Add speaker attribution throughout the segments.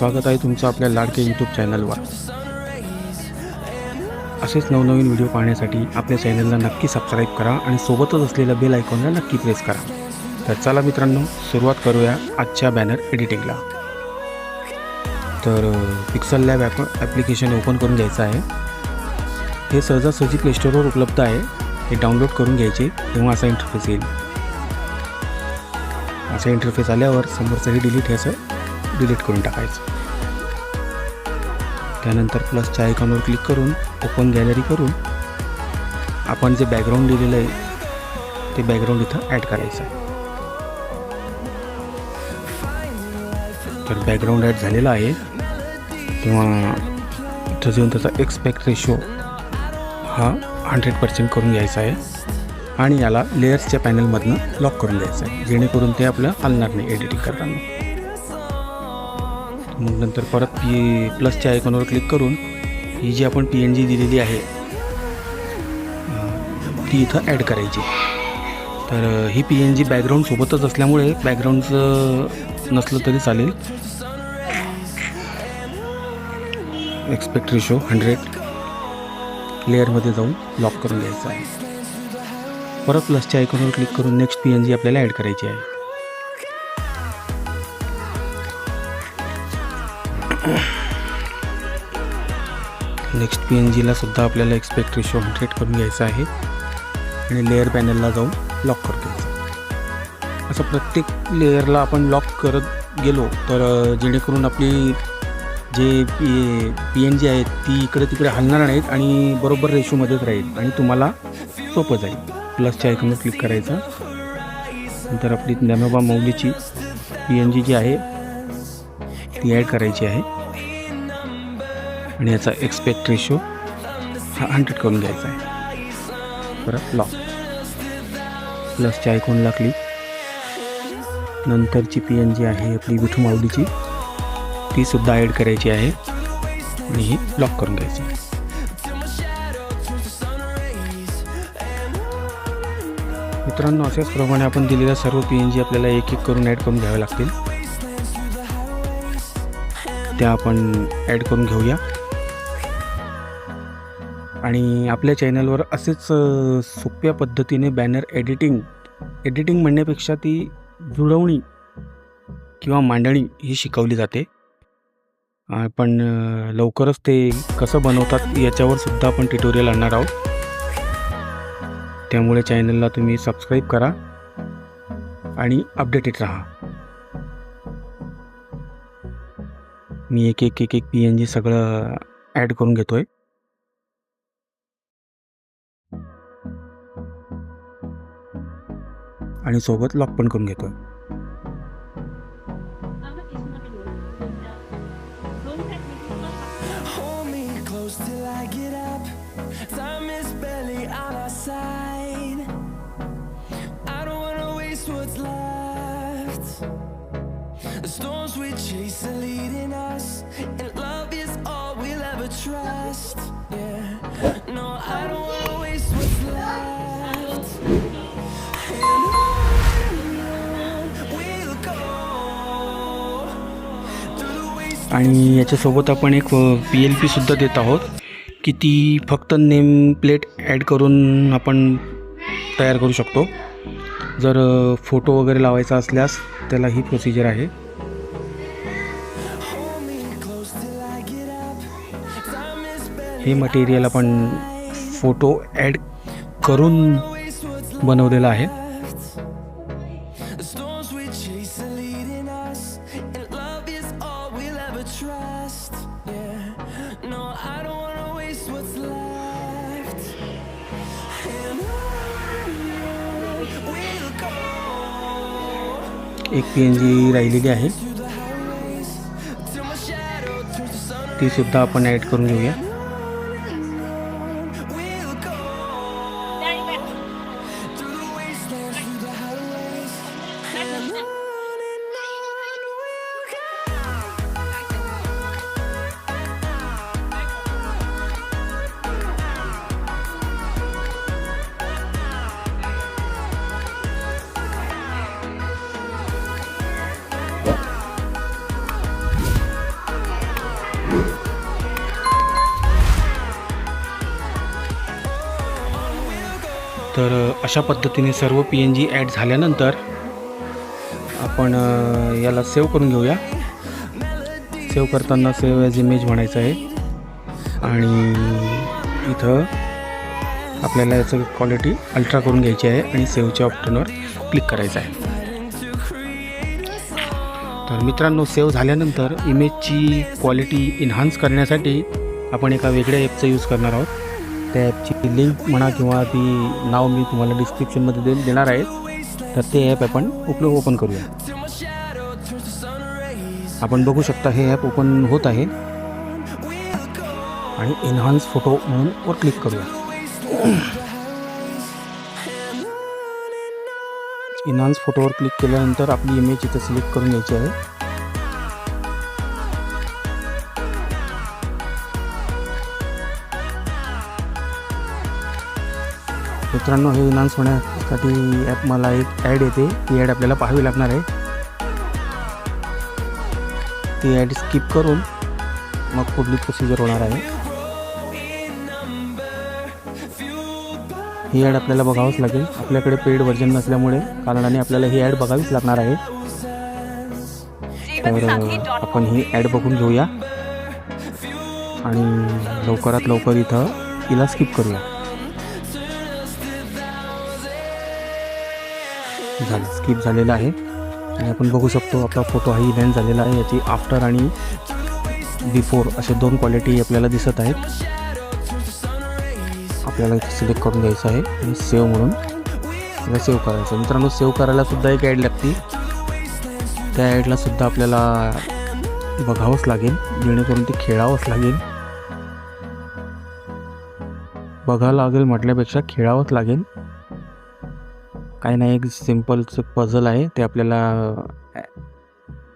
Speaker 1: स्वागत आहे तुमचं आपल्या लाडके यूट्यूब चॅनलवर असेच नवनवीन व्हिडिओ पाहण्यासाठी आपल्या चॅनलला नक्की सबस्क्राईब करा आणि सोबतच असलेल्या बेल आयकॉनला नक्की प्रेस करा. तर चला मित्रांनो सुरुवात करूया आजच्या बॅनर एडिटिंगला तर pixel lab app application open करून घ्यायचं आहे. हे सहजासहजी प्ले स्टोअरवर उपलब्ध आहे. हे डाउनलोड करून घ्यायचे तेव्हा असा इंटरफेस येईल. असा इंटरफेस आल्यावर समोरचंही डिलीट हे असं डिलीट करून टाकायचं. त्यानंतर प्लसच्या आयकॉनवर क्लिक करून ओपन गॅलरी करून आपण जे बॅकग्राऊंड दिलेलं आहे ते बॅकग्राऊंड इथं ॲड करायचं आहे. तर बॅकग्राऊंड ॲड झालेला आहे. तेव्हा इथं जेव्हा त्याचा एक्सपेक्ट रेशो हा हंड्रेड पर्सेंट करून घ्यायचा आहे. आणि याला लेयर्सच्या पॅनलमधनं लॉक करून द्यायचं आहे. जेणेकरून ते आपलं हलणार नाही एडिटिंग करताना. मग नंतर परत पी प्लसच्या आयकॉनवर क्लिक करून ही जी आपण पी एन जी दिलेली आहे ती इथं ॲड करायची. तर ही पी एन जी बॅकग्राऊंड सोबतच असल्यामुळे बॅकग्राऊंडचं नसलं तरी चालेल. एक्सपेक्ट रेशो हंड्रेड लेअरमध्ये जाऊन लॉक करून घ्यायचं आहे. परत प्लसच्या आयकॉनवर क्लिक करून नेक्स्ट पी एन जी आपल्याला ॲड करायची आहे. नेक्स्ट पी एन जीला सुद्धा आपल्याला एक्सपेक्ट रेशो हंड्रेड करून घ्यायचा आहे. आणि लेअर पॅनलला जाऊन लॉक करून घ्यायचं असं प्रत्येक लेअरला आपण लॉक करत गेलो तर जेणेकरून आपली जे पी पी एन जी आहेत ती इकडे तिकडे हलणार नाहीत आणि बरोबर रेशोमध्येच राहील आणि तुम्हाला सोपं जाईल. प्लसच्या आयकॉनवर क्लिक करायचं. नंतर आपली ज्ञानोबा मौलीची पी एन जी जी आहे ती ॲड करायची आहे. आणि याचा एक्सपेक्ट रेशो हा हंड्रेड करून घ्यायचा आहे. परत लॉक प्लसची आयकॉनला लागली. नंतरची पी एन जी आहे आपली विठू माऊलीची. ती सुद्धा ॲड करायची आहे. आणि ही लॉक करून घ्यायची. मित्रांनो अशाच प्रमाणे आपण दिलेल्या सर्व पी एन जी आपल्याला एक एक करून ॲड करून घ्याव्या लागतील. त्या आपण ॲड करून घेऊया. आणि आपल्या चॅनलवर असेच सोप्या पद्धतीने बॅनर एडिटिंग एडिटिंग म्हणण्यापेक्षा ती जुळवणी किंवा मांडणी ही शिकवली जाते. आपण लवकरच ते कसं बनवतात याच्यावर सुद्धा आपण ट्युटोरियल आणणार आहोत. त्यामुळे चॅनलला तुम्ही सबस्क्राईब करा आणि अपडेटेड राहा. मी एक एक एक एक पी एन जी सगळं ॲड करून घेतो आहे आणि सोबत लॉक पण करून घेतो
Speaker 2: side. I don't wanna waste what's The storms we chase are leading us, and love is all we'll ever trust. Yeah, no, I don't wanna waste what's left. And on we'll go through the wastelands.
Speaker 1: आणि याच्यासोबत आपण एक P L पीसुद्धा देत आहोत की ती फक्त name plate add करून आपण तयार करू शकतो जर फोटो वगैरे लावायचा असल्यास त्याला ही प्रोसिजर आहे हे मटेरियल आपण फ़ोटो ॲड करून बनवलेला आहे. एक जी राहिलेली आहे. ती सुद्धा आपण ऍड करून घेऊया. तर अशा पद्धतीने सर्व पी एन जी ॲड झाल्यानंतर आपण याला सेव्ह करून घेऊया. सेव्ह करताना सेव्ह ॲज इमेज म्हणायचं आहे. आणि इथं आपल्याला याचं क्वालिटी अल्ट्रा करून घ्यायची आहे आणि सेव्हच्या ऑप्शनवर क्लिक करायचं आहे. तर मित्रांनो सेव्ह झाल्यानंतर इमेजची क्वालिटी इन्हान्स करण्यासाठी आपण एका वेगळ्या ॲपचा यूज करणार आहोत. त्या ॲपची लिंक म्हणा किंवा ती नाव मी तुम्हाला डिस्क्रिप्शनमध्ये दे देणार आहे. तर ते ॲप आपण उपयोग ओपन करूया. आपण बघू शकता हे ॲप ओपन होत आहे. आणि एनहान्स फोटो म्हणून वर क्लिक करूया. इन्हान्स फोटोवर क्लिक केल्यानंतर आपली इमेज इथं सिलेक्ट करून घ्यायची आहे. मित्रांनो हे विनान्स होण्यासाठी ॲप मला एक ॲड येते. ती ॲड आपल्याला पाहावी लागणार आहे. ती ॲड स्किप करून मग पुढली प्रोसिजर होणार आहे. ही ॲड आपल्याला बघावंच लागेल. आपल्याकडे पेड व्हर्जन नसल्यामुळे कारणाने आपल्याला ही ॲड बघावीच लागणार आहे. तर आपण ही ॲड बघून घेऊया. आणि लवकरात लवकर इथं हिला स्किप करूया. झालं स्किप झालेलं आहे. आणि आपण बघू शकतो आपला फोटो हा इव्हेंट झालेला आहे. याची आफ्टर आणि बिफोर असे दोन क्वालिटी आपल्याला दिसत आहेत. आपल्याला इथे सिलेक्ट करून घ्यायचं आहे आणि सेव्ह म्हणून त्याला सेव्ह करायचं मित्रांनो सेव्ह करायलासुद्धा एक ॲड लागते. त्या ॲडलासुद्धा आपल्याला बघावंच लागेल जेणेकरून ते खेळावंच लागेल. बघावं लागेल म्हटल्यापेक्षा खेळावंच लागेल. काही नाही एक सिम्पलचं पझल आहे. ते आपल्याला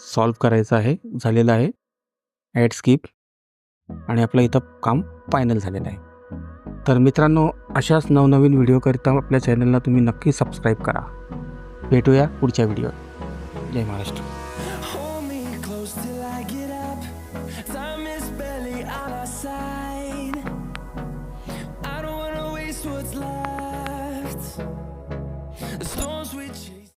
Speaker 1: सॉल्व करायचं आहे. झालेलं आहे. ॲड स्किप आणि आपलं इथं काम फायनल झालेलं आहे. तर मित्रांनो अशाच नवनवीन व्हिडिओकरिता आपल्या चॅनलला तुम्ही नक्की सबस्क्राईब करा. भेटूया पुढच्या व्हिडिओत जय महाराष्ट्र.